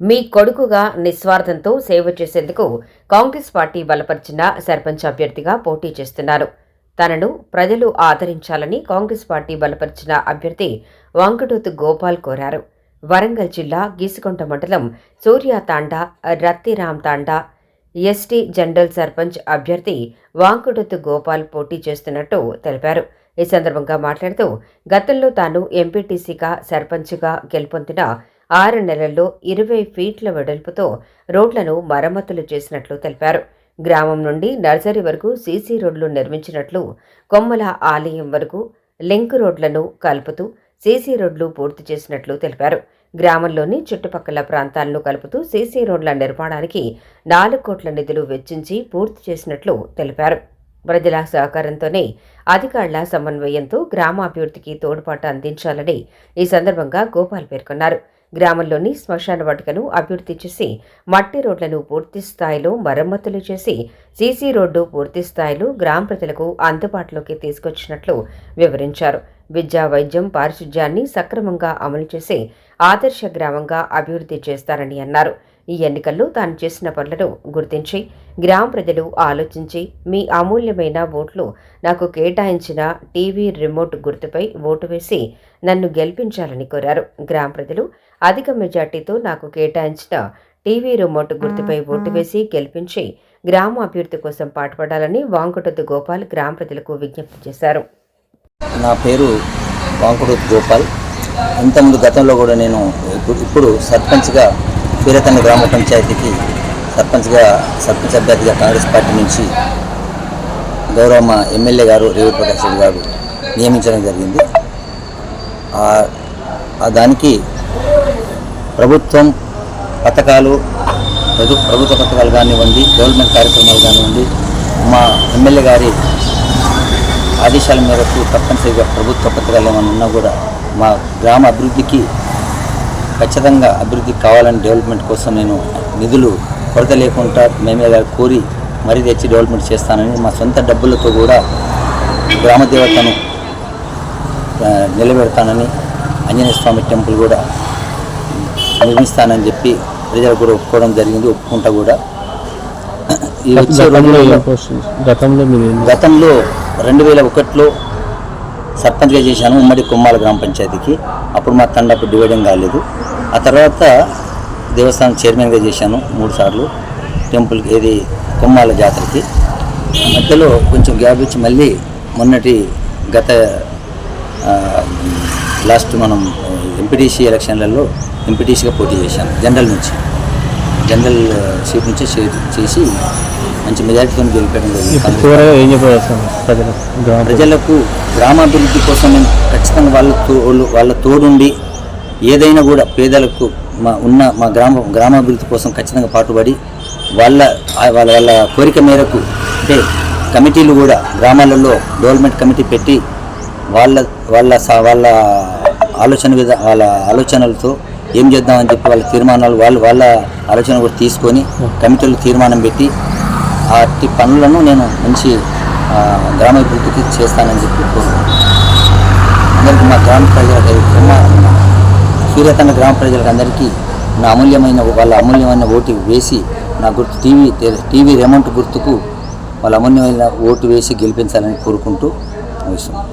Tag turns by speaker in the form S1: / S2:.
S1: మీ కొడుకుగా నిస్వార్థంతో సేవ చేసేందుకు కాంగ్రెస్ పార్టీ బలపరిచిన సర్పంచ్ అభ్యర్థిగా పోటీ చేస్తున్నారు. తనను ప్రజలు ఆదరించాలని కాంగ్రెస్ పార్టీ బలపరిచిన అభ్యర్థి వాంకటోతు గోపాల్ కోరారు. వరంగల్ జిల్లా గీసుకొండ మండలం సూర్య తాండా రత్తిరామ్ తాండా ఎస్టీ జనరల్ సర్పంచ్ అభ్యర్థి వాంకుడొత్తు గోపాల్ పోటీ చేస్తున్నట్టు తెలిపారు. ఈ సందర్భంగా మాట్లాడుతూ గతంలో తాను ఎంపీటీసీగా సర్పంచ్గా గెలుపొందిన ఆరు నెలల్లో ఇరవై ఫీట్ల వెడల్పుతో రోడ్లను మరమ్మతులు చేసినట్లు తెలిపారు. గ్రామం నుండి నర్సరీ వరకు సీసీ రోడ్లు నిర్మించినట్లు కొమ్మల ఆలయం వరకు లింక్ రోడ్లను కలుపుతూ సీసీ రోడ్లు పూర్తి చేసినట్లు తెలిపారు. గ్రామంలోని చుట్టుపక్కల ప్రాంతాలను కలుపుతూ సీసీ రోడ్ల నిర్మాణానికి నాలుగు కోట్ల నిధులు వెచ్చించి పూర్తి చేసినట్లు తెలిపారు. ప్రజల సహకారంతోనే అధికారుల సమన్వయంతో గ్రామాభివృద్ధికి తోడ్పాటు అందించాలని ఈ సందర్భంగా గోపాల్ పేర్కొన్నారు. గ్రామంలోని శ్మశాన వాటికను అభివృద్ధి చేసి మట్టి రోడ్లను పూర్తి స్థాయిలో మరమ్మతులు చేసి సీసీ రోడ్డు పూర్తి స్థాయిలో గ్రామ ప్రజలకు అందుబాటులోకి తీసుకొచ్చినట్లు వివరించారు. విద్యా వైద్యం పారిశుధ్యాన్ని సక్రమంగా అమలు చేసి ఆదర్శ గ్రామంగా అభివృద్ధి చేస్తారని అన్నారు. ఈ ఎన్నికల్లో తాను చేసిన పనులను గుర్తించి గ్రామ ప్రజలు ఆలోచించి మీ అమూల్యమైన ఓట్లు నాకు కేటాయించిన టీవీ రిమోట్ గుర్తుపై ఓటు వేసి నన్ను గెలిపించాలని కోరారు. గ్రామ ప్రజలు అధిక మెజార్టీతో నాకు కేటాయించిన టీవీ రిమోట్ గుర్తుపై ఓటు వేసి గెలిపించి గ్రామ అభివృద్ధి కోసం పాటుపడాలని వాంకుటొద్దు గోపాల్ గ్రామ ప్రజలకు విజ్ఞప్తి చేశారు.
S2: నా పేరు వాంకుడు గోపాల్. ఇంతకుముందు గతంలో కూడా నేను ఇప్పుడు ఇప్పుడు సర్పంచ్గా పీరతండ గ్రామ పంచాయతీకి సర్పంచ్గా సర్పంచ్ అభ్యర్థిగా కాంగ్రెస్ పార్టీ నుంచి గౌరవ ఎమ్మెల్యే గారు రేవు ప్రకాష్ రెడ్డి గారు నియమించడం జరిగింది. దానికి ప్రభుత్వం పథకాలు ప్రభు ప్రభుత్వ పథకాలు కానివ్వండి గవర్నమెంట్ కార్యక్రమాలు కానివ్వండి మా ఎమ్మెల్యే గారి ఆదేశాల మేరకు తప్పనిసరిగా ప్రభుత్వ పథకాలు ఏమైనా ఉన్నా కూడా మా గ్రామ అభివృద్ధికి ఖచ్చితంగా అభివృద్ధి కావాలని డెవలప్మెంట్ కోసం నేను నిధులు కొరత లేకుండా మేమే కోరి మరీ తెచ్చి డెవలప్మెంట్ చేస్తానని మా సొంత డబ్బులతో కూడా గ్రామ దేవతను నిలబెడతానని ఆంజనేయ స్వామి టెంపుల్ కూడా నిర్మిస్తానని చెప్పి ప్రజలు కూడా ఒప్పుకోవడం జరిగింది ఒప్పుకుంటా కూడా. ఈ వచ్చే
S3: గతంలో గతంలో
S2: రెండు వేల ఒకటిలో సర్పంచ్గా చేశాను ఉమ్మడి కొమ్మాల గ్రామ పంచాయతీకి. అప్పుడు మా తండపు డివైడింగ్ కాలేదు. ఆ తర్వాత దేవస్థానం చైర్మన్గా చేశాను మూడు సార్లు. టెంపుల్కి ఏది కొమ్మాల జాతరకి. మధ్యలో కొంచెం గ్యాప్ ఇచ్చి మళ్ళీ మొన్నటి గత లాస్ట్ మనం ఎంపీటీసీ ఎలక్షన్లలో ఎంపీటీసీగా పోటీ చేశాను జనరల్ నుంచి. జనరల్ సీట్ నుంచి చేసి మంచి మెజారిటీతో గెలిపడం
S3: ఇప్పుడు
S2: జరిగింది
S3: ప్రజలకు గ్రామ
S2: ప్రజలకు గ్రామాభివృద్ధి కోసం ఖచ్చితంగా వాళ్ళ వాళ్ళు- తోడుండి ఏదైనా కూడా పేదలకు మా ఉన్న మా గ్రామ గ్రామాభివృద్ధి కోసం ఖచ్చితంగా పాటుపడి వాళ్ళ వాళ్ళ వాళ్ళ కోరిక మేరకు అంటే కమిటీలు కూడా గ్రామాలలో డెవలప్మెంట్ కమిటీ పెట్టి వాళ్ళ వాళ్ళ వాళ్ళ ఆలోచన విధ వాళ్ళ ఆలోచనలతో ఏం చేద్దామని చెప్పి వాళ్ళ తీర్మానాలు వాళ్ళు వాళ్ళ ఆలోచన కూడా తీసుకొని కమిటీలు తీర్మానం పెట్టి అట్టి పనులను నేను మంచి గ్రామాభివృద్ధికి చేస్తానని చెప్పి కోరుకుంటున్నాను. అందరికీ మా గ్రామ ప్రజలకు మా సూర్యతండ గ్రామ ప్రజలకు అందరికీ నా అమూల్యమైన వాళ్ళ అమూల్యమైన ఓటు వేసి నా గుర్తు టీవీ టీవీ రెమౌంట్ గుర్తుకు వాళ్ళ అమూల్యమైన ఓటు వేసి గెలిపించాలని కోరుకుంటూ ముగిస్తున్నాను.